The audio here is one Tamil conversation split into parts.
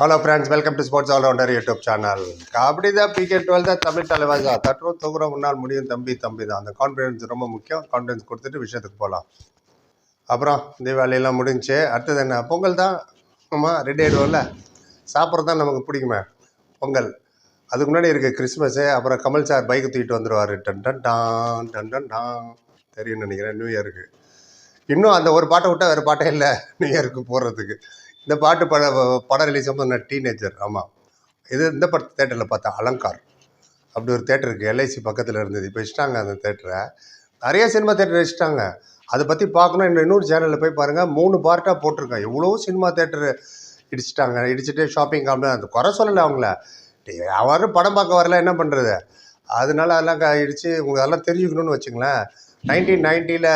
Hello friends welcome to sports allrounder YouTube channel kabaddi தான் பிகே டுவெல் தான் தமிழ் தலைவாசா தட்டுறோம் தொகுறோம் முன்னால் முடியும் தம்பி தம்பி தான் அந்த கான்ஃபிடன்ஸ் ரொம்ப முக்கியம். கான்ஃபிடன்ஸ் கொடுத்துட்டு விஷயத்துக்கு போகலாம் அப்புறம் தீபாவளியெல்லாம் முடிஞ்சு அடுத்தது என்ன? பொங்கல் தான். ஆமாம் ரெடி ஆகிடுவோம்ல சாப்பிட்றது தான் நமக்கு பிடிக்குமே. பொங்கல். அதுக்கு முன்னாடி இருக்குது கிறிஸ்மஸ்ஸு அப்புறம் கமல் சார் பைக்கு தூக்கிட்டு வந்துடுவார் டன் டன் டான் டன் டன் டான். தெரியும்னு நினைக்கிறேன் நியூ இயருக்கு இன்னும் அந்த ஒரு பாட்டை விட்டால் வேறு பாட்டே இல்லை நியூ இயருக்கு போடுறதுக்கு இந்த பாட்டு பட படம் ரிலீஸ் ஆகும்போது நான் டீனேஜர் ஆமாம் இது இந்த படத்து தேட்டரில் பார்த்தேன் அலங்கார். அப்படி ஒரு தேட்டர் இருக்குது எல்ஐசி பக்கத்தில் இருந்தது. இப்போ வச்சுட்டாங்க அந்த தேட்டரை நிறைய சினிமா தேட்டர் வச்சுட்டாங்க அதை பற்றி பார்க்கணும். இன்னும் இன்னொரு சேனலில் போய் பாருங்கள் மூணு பார்ட்டாக போட்டிருக்கேன். எவ்வளோ சினிமா தேட்டரு இடிச்சிட்டாங்க. இடிச்சுட்டு ஷாப்பிங் காம்ப்ளெக்ஸ் அது குறை சொல்லலை அவங்கள. யாரும் படம் பார்க்க வரல என்ன பண்ணுறது அதனால அதெல்லாம் க- இடிச்சு உங்களுக்கு அதெல்லாம் தெரிஞ்சுக்கணும்னு வச்சுங்களேன். நைன்டீன் நைன்ட்டியில்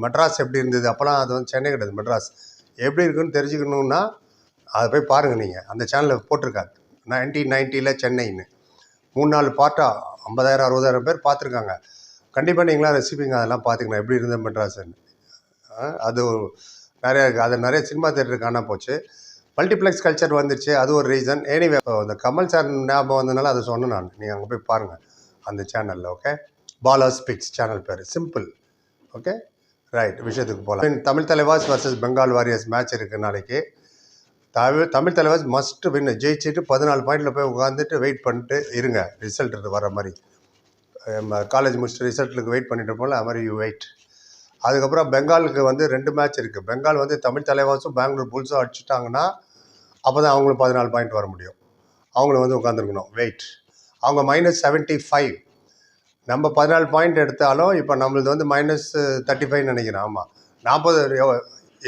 மெட்ராஸ் எப்படி இருந்தது? அப்போலாம் அது வந்து சென்னை கிடையாது மெட்ராஸ். எப்படி இருக்குன்னு தெரிஞ்சுக்கணுன்னா அதை போய் பாருங்கள் நீங்கள் அந்த சேனலில் போட்டிருக்காங்க. நைன்டீன் நைன்ட்டியில் சென்னைன்னு. மூணு நாலு பார்ட்டாக ஐம்பதாயிரம் அறுபதாயிரம் பேர் பார்த்துருக்காங்க. கண்டிப்பாக நீங்களாம் ரெசிபிங்க அதெல்லாம் பார்த்துக்கலாம் எப்படி இருந்தது மெட்ராஸ்ன்னு. அது நிறையா நிறைய இருக்குது அது நிறைய சினிமா தேட்டர் காண போச்சு. மல்டிப்ளெக்ஸ் கல்ச்சர் வந்துருச்சு. அது ஒரு ரீசன் எனிவே அந்த கமல் சார் ஞாபகம் வந்ததுனால அதை சொன்னேன் நான். நீங்கள் அங்கே போய் பாருங்கள் அந்த சேனலில் ஓகே பாலா ஸ்பிக்ஸ் சேனல் பேர். சிம்பிள் ஓகே ரைட் விஷயத்துக்கு போகலாம் Tamil Thalaivas versus Bengal warriors match இருக்குது நாளைக்கு. தமிழ் தமிழ் தலைவாஸ் மஸ்ட் வின் ஜெயிச்சுட்டு பதினாலு பாயிண்டில் போய் உட்காந்துட்டு வெயிட் பண்ணிட்டு இருங்க. ரிசல்ட் வர மாதிரி. காலேஜ் முடிச்சுட்டு ரிசல்ட்டுக்கு வெயிட் பண்ணிட்டு போல அது மாதிரி யூ வெயிட் அதுக்கப்புறம் பெங்காலுக்கு வந்து ரெண்டு மேட்ச் இருக்குது பெங்கால் வந்து தமிழ் தலைவாஸும் பெங்களூர் புல்ஸும் அடிச்சிட்டாங்கன்னா அப்போ தான் அவங்களும் பதினாலு பாயிண்ட் வர முடியும். அவங்களும் வந்து உட்காந்துருக்கணும் வெயிட் அவங்க மைனஸ் செவன்ட்டி ஃபைவ் நம்ம பதினாலு பாயிண்ட் எடுத்தாலும் இப்போ நம்மளது வந்து மைனஸ் தேர்ட்டி ஃபைவ் நினைக்கிறேன். ஆமாம் நாற்பது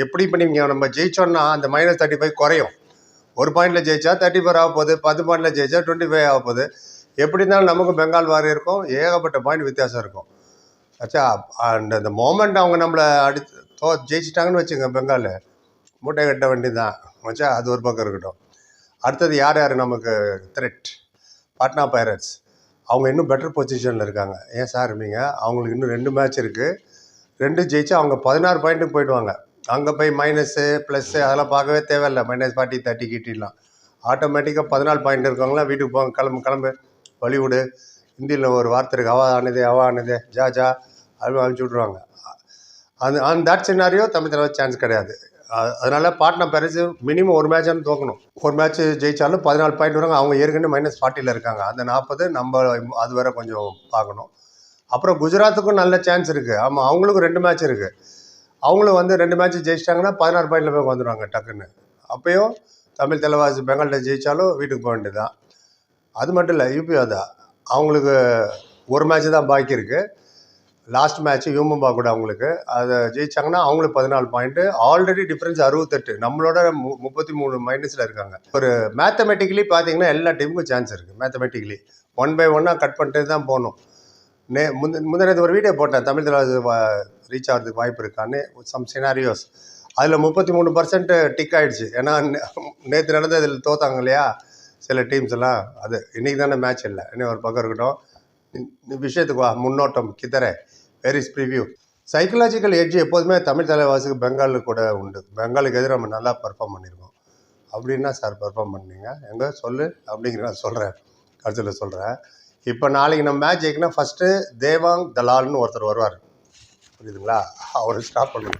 எப்படி இப்போ நீங்கள் நம்ம ஜெயிச்சோன்னா அந்த மைனஸ் தேர்ட்டி ஃபைவ் குறையும். ஒரு பாயிண்டில் ஜெயிச்சா தேர்ட்டி ஃபோர் ஆக போகுது பத்து பாயிண்டில் ஜெயிச்சா டுவெண்ட்டி ஃபைவ் ஆக போகுது. எப்படி இருந்தாலும் நமக்கு பெங்கால் வாரி இருக்கும் ஏகப்பட்ட பாயிண்ட் வித்தியாசம் இருக்கும். ஆச்சா அண்ட் அந்த மோமெண்ட் அவங்க நம்மளை அடி தோ ஜெயிச்சிட்டாங்கன்னு வச்சுங்க பெங்கால். மூட்டை கட்ட வண்டி தான் வச்சா அது ஒரு பக்கம் இருக்கட்டும். அடுத்தது யார் யார் நமக்கு த்ரெட் பாட்னா பைரட்ஸ். அவங்க இன்னும் பெட்டர் பொசிஷனில் இருக்காங்க. ஏன் சார் நீங்கள் அவங்களுக்கு இன்னும் ரெண்டு மேட்ச் இருக்குது ரெண்டு ஜெயிச்சு அவங்க பதினாறு பாயிண்ட்டுக்கு போயிடுவாங்க. அங்கே போய் மைனஸு ப்ளஸ்ஸு அதெல்லாம் பார்க்கவே தேவையில்லை. மைனஸ் ஃபார்ட்டி தேர்ட்டி கிட்டிலாம் ஆட்டோமேட்டிக்காக பதினாலு பாயிண்ட் இருக்கவங்களாம் வீட்டுக்கு போங்க கிளம்பு கிளம்பு. வழிவிடு ஹிந்தியில் ஒரு வார்த்தை இருக்குது அவா ஆனது அவா ஆனது ஜா ஜா அப்படின்னு அனுப்பிச்சி விட்ருவாங்க அந்த அந்த தட் சின்னாரியோ தமிழ் தலைவர் சான்ஸ் கிடையாது. அதனால பாட்னா பேரஸ் மினிமம் ஒரு மேட்சானு தோக்கணும். ஒரு மேட்ச் ஜெயிச்சாலும் பதினாலு பாயிண்ட் வராங்க அவங்க ஏற்கனவே மைனஸ் ஃபார்ட்டியில் இருக்காங்க. அந்த நாற்பது நம்ம அது வரை கொஞ்சம் பார்க்கணும். அப்புறம் குஜராத்துக்கும் நல்ல சான்ஸ் இருக்குது ஆமாம் அவங்களுக்கும் ரெண்டு மேட்ச் இருக்குது அவங்களும் வந்து ரெண்டு மேட்ச் ஜெயிச்சிட்டாங்கன்னா பதினாறு பாயிண்டில் போய் வந்துடுவாங்க டக்குன்னு. அப்பயும் தமிழ் தலைவாசி பெங்காலில் ஜெயித்தாலும் வீட்டுக்கு போக வேண்டியதுதான். அது மட்டும் இல்லை யூபிஓ தான். அவங்களுக்கு ஒரு மேட்ச் தான் பாக்கி இருக்குது லாஸ்ட் மேட்ச் யூமும்பா கூட அவங்களுக்கு. அதை ஜெயிச்சாங்கன்னா அவங்களுக்கு பதினாலு பாயிண்ட்டு ஆல்ரெடி டிஃப்ரென்ஸ் அறுபத்தெட்டு. நம்மளோட மு முப்பத்தி மூணு மைனஸில் இருக்காங்க. ஒரு மேத்தமெட்டிக்கலி பார்த்தீங்கன்னா எல்லா டீமுக்கும் சான்ஸ் இருக்குது மேத்தமெட்டிக்கலி ஒன் பை ஒன்னாக கட் பண்ணிட்டு தான் போகணும். நே முந்த முந்தினது ஒரு வீடியோ போட்டேன். தமிழ் தலைவர் ரீச் ஆகிறதுக்கு வாய்ப்பு இருக்கான்னு. சம் சினாரியோஸ் அதில் முப்பத்தி மூணு பர்சன்ட் டிக் ஆகிடுச்சு ஏன்னா நேற்று நடந்த இதில் தோத்தாங்க இல்லையா? சில டீம்ஸ் எல்லாம். அது இன்றைக்கி தானே மேட்ச் இல்லை. இன்னும் ஒரு பக்கம் இருக்கட்டும். விஷயத்துக்கு வா. முன்னோட்டம் வெரிஸ் ப்ரிவ்யூ சைக்கலாஜிக்கல் எட்ஜ் எப்போதுமே தமிழ் தலைவாசிக்கு பெங்காலில் கூட உண்டு. பெங்காலுக்கு எதிராக நம்ம நல்லா பெர்ஃபார்ம் பண்ணியிருக்கோம் அப்படின்னா சார் பெர்ஃபார்ம் பண்ணீங்க. எங்கே? சொல்லு. அப்படிங்கிற நான் சொல்கிறேன் கருத்தில் சொல்கிறேன் இப்போ நாளைக்கு நம்ம மேட்ச் ஜெயிக்கணும் ஃபஸ்ட்டு தேவாங் தலால்னு ஒருத்தர் வருவார். புரியுதுங்களா? அவரை ஸ்டாப் பண்ணுங்க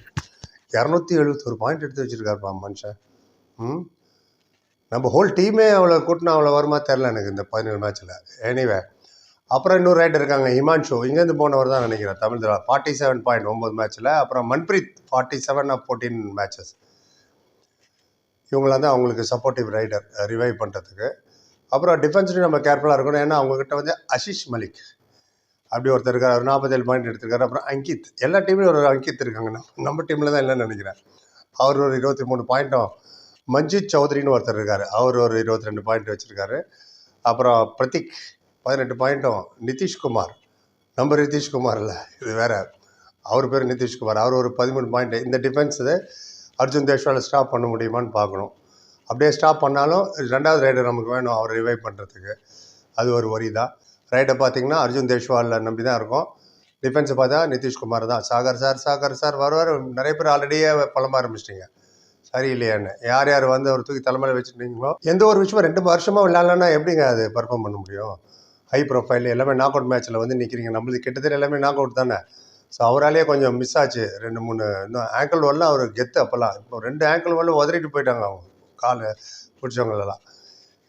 இரநூத்தி எழுபத்தொரு பாயிண்ட் எடுத்து வச்சுருக்காருப்பா மனுஷன். ம்? நம்ம ஹோல் டீமே அவ்வளோ கூட்டினா அவ்வளோ வருமா தெரில எனக்கு இந்த பதினேழு மேட்ச்சில் எனிவே அப்புறம் இன்னொரு ரைடர் இருக்காங்க ஹிமான்ஷு. இங்கேருந்து போனவர் தான் நினைக்கிறேன் தமிழ் திரா ஃபார்ட்டி செவன் பாயிண்ட் ஒம்பது மேட்ச்சில் அப்புறம் Manpreet forty seven of fourteen matches இவங்களாம் தான் அவங்களுக்கு சப்போர்ட்டிவ் ரைடர் ரிவைவ் பண்ணுறதுக்கு அப்புறம் டிஃபென்ஸ்லையும் நம்ம கேர்ஃபுல்லாக இருக்கணும். ஏன்னா அவங்கக்கிட்ட வந்து அஷிஷ் மலிக். அப்படி ஒருத்தர் இருக்கார் அவர் நாற்பத்தேழு பாயிண்ட் எடுத்திருக்காரு. அப்புறம் அங்கித். எல்லா டீம்லையும் ஒரு அங்கித் இருக்காங்க. நம்ம நம்ம டீமில் தான் இல்லைன்னு நினைக்கிறேன். அவர் ஒரு இருபத்தி மூணு பாயிண்ட்டும் மஞ்சித் சௌத்ரின்னு ஒருத்தர் இருக்கார். அவர் ஒரு இருபத்தி ரெண்டு பாயிண்ட் வச்சுருக்காரு. அப்புறம் பிரதீக். பதினெட்டு பாயிண்ட்டும் நிதிஷ்குமார். நம்ம நிதிஷ்குமார் இல்லை இது வேற. அவர் பேர் நிதிஷ்குமார். அவர் ஒரு பதிமூணு பாயிண்ட். இந்த டிஃபென்ஸ் அர்ஜுன் தேஷ்வாலை ஸ்டாப் பண்ண முடியுமான்னு பார்க்கணும். அப்படியே ஸ்டாப் பண்ணாலும் ரெண்டாவது ரைடர் நமக்கு வேணும் அவர் ரிவைவ் பண்ணுறதுக்கு அது ஒரு வரி தான். ரைட்டை பார்த்தீங்கன்னா அர்ஜுன் தேஷ்வாலில் நம்பி தான் இருக்கும். டிஃபென்ஸை பார்த்தா நிதிஷ்குமார் தான். சாகர் சார் சாகர் சார் வருவார் நிறைய பேர் ஆல்ரெடியே புலம்ப ஆரம்பிச்சிட்டிங்க. சரியில்லையான்னு. யார் யார் வந்து ஒரு தூக்கி தலைமையில் வச்சுருந்தீங்களோ? எந்த ஒரு விஷயமும் ரெண்டு வருஷமாக விளையாடலன்னா எப்படிங்க அது பர்ஃபார்ம் பண்ண முடியும்? ஹை ப்ரொஃபைல் எல்லாமே நாக் அவுட் மேட்ச்சில் வந்து நிற்கிறீங்க நம்மளுக்கு கிட்டத்தட்ட எல்லாமே நாக் அவுட் தானே? ஸோ அவராலேயே கொஞ்சம் மிஸ் ஆச்சு. ரெண்டு மூணு இன்னும் ஆங்கிள் வரலாம் அவர் கெத்து அப்போல்லாம் இப்போ ரெண்டு ஆங்கிள் வரல உதறிட்டு போயிட்டாங்க அவங்க. காலை பிடிச்சவங்களெல்லாம்.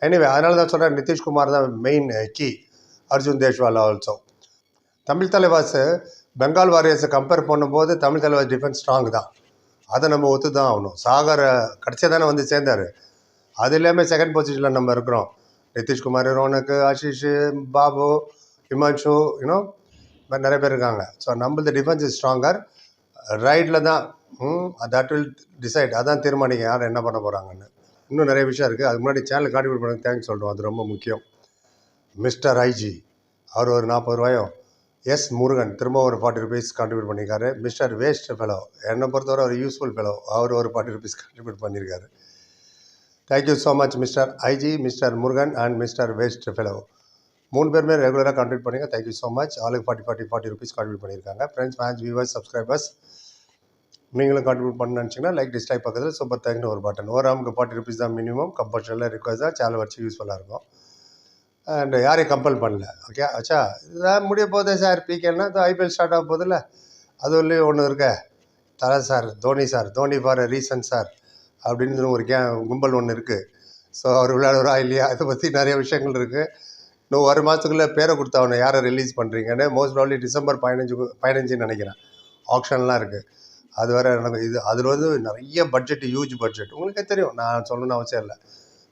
எனிவே அதனால தான் சொல்கிறேன் நிதிஷ்குமார் தான் main key Arjun Deshwal also Tamil Thalaivas Bengal வாரியர்ஸை compare பண்ணும்போது தமிழ் தலைவாஸ் டிஃபென்ஸ் ஸ்ட்ராங் தான். அதை நம்ம ஒத்து தான் ஆகணும். சாகர் கடைசியாக தானே வந்து சேர்ந்தார். அது இல்லாமல் செகண்ட் பொசிஷனில் நம்ம இருக்கிறோம். நிதிஷ்குமார் ரோனக்கு ஆஷிஷ் பாபு ஹிமான்ஷு இன்னும் மாதிரி நிறைய பேர் இருக்காங்க. ஸோ நம்மளது டிஃபென்ஸ் இஸ் ஸ்ட்ராங்கர் ரைட்டில் தான். தட் வில் டிசைட் அதான் தீர்மானிக்க யார் என்ன பண்ண போகிறாங்கன்னு இன்னும் நிறைய விஷயம் இருக்குது அதுக்கு முன்னாடி சேனல் கான்ட்ரிபியூட் பண்ண தேங்க்ஸ் சொல்கிறோம் அது ரொம்ப முக்கியம். மிஸ்டர் ஐஜி அவர் ஒரு நாற்பது ரூபாயும் எஸ் முருகன் திரும்ப ஒரு ஃபார்ட்டி ருபீஸ் கான்ட்ரிபியூட் பண்ணியிருக்காரு. மிஸ்டர் வேஸ்ட் ஃபெலோ என்னை பொறுத்தவரை ஒரு யூஸ்ஃபுல் ஃபெலோ அவர் ஒரு ஃபார்ட்டி ருபீஸ் கான்ட்ரிபியூட் பண்ணியிருக்காரு. Thank you so much mister IG mister Murugan and mister waste fellow மூணு பேருமே ரெகுலராக கான்ட்ரிபியூட் பண்ணுங்க. தேங்க்யூ ஸோ மச் ஆளுக்கு forty forty forty rupees contribute பண்ணியிருக்காங்க. ஃப்ரெண்ட்ஸ் ஃபேன்ஸ் வியூவர்ஸ் சப்ஸ்கிரைபர்ஸ் நீங்களும் கான்ட்ரிபியூட் பண்ண நினச்சிங்கன்னா லைக் டிஸ்லைக் பக்கத்தில் சூப்பர் தேங்க்னு ஒரு பட்டன் ஒரு ஆமுக்கு ஃபார்ட்டி ருபீஸ் தான் மினிமம் கம்பல்ஷனில் ரிக்வஸ்ட் தான் சேனல் வச்சு யூஸ்ஃபுல்லாக இருக்கும். அண்ட் யாரையும் கம்பல் பண்ணல. ஓகே ஆச்சா இதான் முடிய போதே சார் பிகேன்னா இந்த ஐபிஎல் ஸ்டார்ட் ஆக போதில்ல அது ஒன்று இருக்க. தலை sir Dhoni sir Dhoni for reason sir அப்படின்னு ஒரு கே கும்பல் ஒன்று இருக்குது ஸோ அவர் விளையாடுறா இல்லையா? அதை பற்றி நிறைய விஷயங்கள் இருக்குது இன்னும் ஒரு மாதத்துக்குள்ளே பேரை கொடுத்தாவணும் யாரை ரிலீஸ் பண்ணுறீங்கன்னு மோஸ்ட் ப்ராப்ளி டிசம்பர் பதினஞ்சு பதினஞ்சுன்னு நினைக்கிறேன். ஆப்ஷன்லாம் இருக்குது அது வேறு எனக்கு இது அதில் வந்து நிறைய பட்ஜெட் ஹியூஜ் பட்ஜெட் உங்களுக்கே தெரியும். நான் சொல்லணும்னு அவசியம் இல்லை.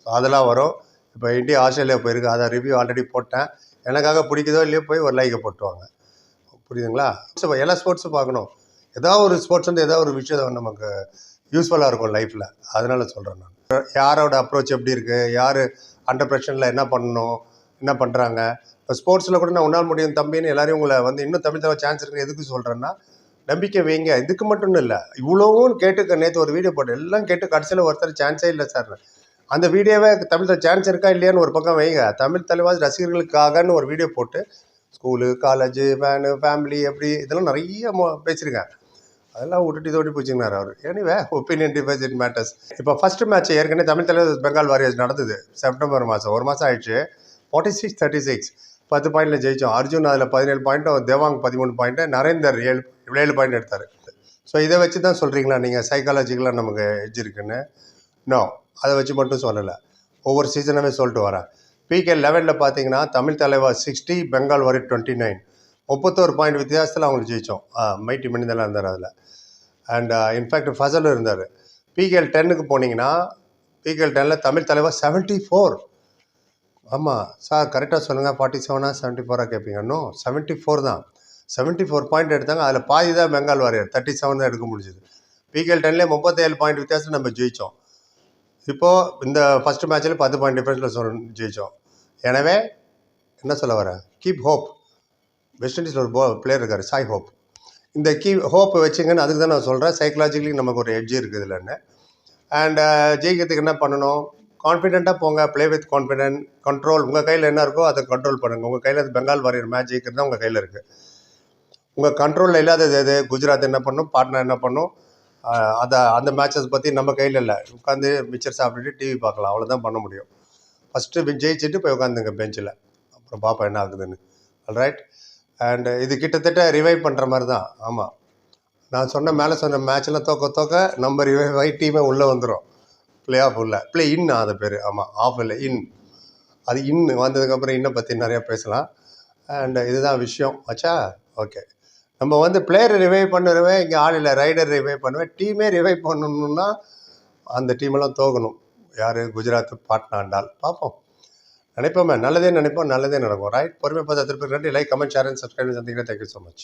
ஸோ அதெல்லாம் வரும். இப்போ இந்தியா ஆஸ்திரேலியா போயிருக்கு. அதை ரிவ்யூ ஆல்ரெடி போட்டேன். எனக்காக பிடிக்குதோ இல்லையோ போய் ஒரு லைக்கை போட்டுவாங்க. புரியுதுங்களா? எல்லா ஸ்போர்ட்ஸும் பார்க்கணும். ஏதாவது ஒரு ஸ்போர்ட்ஸ் வந்து ஏதாவது ஒரு விஷயம் நமக்கு யூஸ்ஃபுல்லாக இருக்கும் லைஃப்பில் அதனால் சொல்கிறேன் நான். யாரோட அப்ரோச் எப்படி இருக்குது யார் அண்டர் ப்ரெஷரில் என்ன பண்ணணும்? என்ன பண்ணுறாங்க இப்போ ஸ்போர்ட்ஸில் கூட நான் உன்னால் முடியும் தம்பின்னு எல்லாரையும் உங்களை வந்து இன்னும் தமிழ் தவிர சான்ஸ் இருக்குது எதுக்கு சொல்கிறேன்னா நம்பிக்கை வைங்க. இதுக்கு மட்டும் இல்லை இவ்வளோவும் கேட்டு நேற்று ஒரு வீடியோ போட்டு எல்லாம் கேட்டு கடைசியில் ஒருத்தர் சான்ஸே இல்லை சார் அந்த வீடியோவே தமிழ் சான்ஸ் இருக்கா இல்லையான்னு ஒரு பக்கம் வைங்க. தமிழ் தலைவாஸ் ரசிகர்களுக்காகன்னு ஒரு வீடியோ போட்டு ஸ்கூலு காலேஜு ஃபேனு ஃபேமிலி எப்படி இதெல்லாம் நிறைய மோ பேசியிருக்கேன் அதெல்லாம் விட்டுட்டு இதோடி போச்சுங்கனார் அவர். Anyway opinion differs it matters இப்போ ஃபர்ஸ்ட் மேட்ச் ஏற்கனவே தமிழ் தலைவர் பெங்கால் வாரியர்ஸ் நடந்தது செப்டம்பர் மாதம். ஒரு மாதம் ஆயிடுச்சு. ஃபார்ட்டி சிக்ஸ் தேர்ட்டி சிக்ஸ் பத்து பாயிண்டில் ஜெயித்தோம் அர்ஜுன் அதில் பதினேழு பாயிண்ட்டும் தேவாங் பதிமூணு பாயிண்ட்டு நரேந்தர் ஏழு ஏழு பாயிண்ட் எடுத்தார். ஸோ இதை வச்சு தான் சொல்கிறீங்களா நீங்கள் சைக்காலஜிக்கலாக நமக்கு எஜ் இருக்குன்னு? நோ அதை வச்சு மட்டும் சொல்லலை. ஒவ்வொரு சீசனுமே சொல்லிட்டு வரேன். பிகே லெவனில் பார்த்தீங்கன்னா தமிழ் தலைவர் சிக்ஸ்டி பெங்கால் வரி டுவெண்ட்டி நைன் முப்பத்தோரு பாயிண்ட் வித்தியாசத்தில் அவங்களுக்கு ஜெயித்தோம் மைட்டி மணிதெல்லாம் இருந்தார் அதில். அண்ட் இன்ஃபேக்ட் ஃபசலும் இருந்தார். பிகேஎல் டென்னுக்கு போனீங்கன்னா பிகேஎல் டென்னில் தமிழ் தலைவர் செவன்ட்டி ஃபோர் ஆமாம் சார் கரெக்டாக சொல்லுங்கள் ஃபார்ட்டி செவனா செவன்ட்டி ஃபோராக கேட்பீங்க இன்னும் செவன்ட்டி ஃபோர் தான். செவன்ட்டி ஃபோர் பாயிண்ட் எடுத்தாங்க. அதில் பாதி தான் பெங்கால் வாரியர். தேர்ட்டி செவன் தான் எடுக்க முடிஞ்சது. பிகேஎல் டென்லேயே முப்பத்தேழு பாயிண்ட் வித்தியாசம் நம்ம ஜெயித்தோம் இப்போது இந்த ஃபஸ்ட்டு மேட்ச்சில் பத்து பாயிண்ட் டிஃப்ரென்ஸில் சொல் ஜெயித்தோம் எனவே என்ன சொல்ல வரேன் கீப் ஹோப் வெஸ்ட் இண்டீஸில் ஒரு போ பிளேயர் இருக்கார் சாய் ஹோப் இந்த கீ ஹோப்பை வச்சுங்கன்னு அதுக்கு தான் நான் சொல்கிறேன் சைக்கலாஜிக்கலி நமக்கு ஒரு எட்ஜ் இருக்குது இல்லைன்னு அண்ட் uh, ஜெயிக்கிறதுக்கு என்ன பண்ணணும்? கான்ஃபிடென்ட்டாக போங்க. ப்ளே வித் கான்ஃபிடென்ட் கண்ட்ரோல் உங்கள் கையில் என்ன இருக்கோ அதை கண்ட்ரோல் பண்ணுங்கள் உங்கள் கையில் அது பெங்கால் வாரியர் மேட்ச் ஜெயிக்கிறது தான் உங்கள் கையில் இருக்குது உங்கள் கண்ட்ரோலில் இல்லாதது எது? குஜராத் என்ன பண்ணும்? பாட்னா என்ன பண்ணும்? அதை அந்த மேட்சஸ் பற்றி நம்ம கையில் இல்லை. உட்காந்து மிச்சர் சாப்பிட்டுட்டு டிவி பார்க்கலாம். அவ்வளோதான் பண்ண முடியும். ஃபஸ்ட்டு ஜெயிச்சுட்டு போய் உட்காந்துங்க பெஞ்சில் அப்புறம் பாப்பா என்ன ஆகுதுன்னு. ரைட் அண்டு இது கிட்டத்தட்ட ரிவைவ் பண்ணுற மாதிரி தான் ஆமாம் நான் சொன்ன மேலே சொன்ன மேட்ச்லாம் தோக்க தோக்க நம்ம ரிவைவ் ஆகி டீமே உள்ளே வந்துடும் ப்ளே ஆஃப் உள்ள. ப்ளே இன் அது பேர். ஆமாம் ஆஃப் இல்லை. இன் அது இன் வந்ததுக்கப்புறம் இன்னை பற்றி நிறையா பேசலாம். அண்டு இதுதான் விஷயம். ஆச்சா ஓகே நம்ம வந்து பிளேயரை ரிவைவ் பண்ணுவேன் இங்கே ஆள் இல்லை. ரைடர் ரிவைவ் பண்ணுவேன். டீமே ரிவைவ் பண்ணணும்னா அந்த டீமெல்லாம் தோக்கணும். யார்? குஜராத் பாட்னாண்டால் பார்ப்போம். நினைப்போமே நல்லதே நினைப்போம் நல்லதே நடக்கும். ரைட் பொறுமை பார்த்து திருப்பி ரெண்டு like comment share and subscribe சந்திக்கிறேன் தேங்க்யூ ஸோ மச்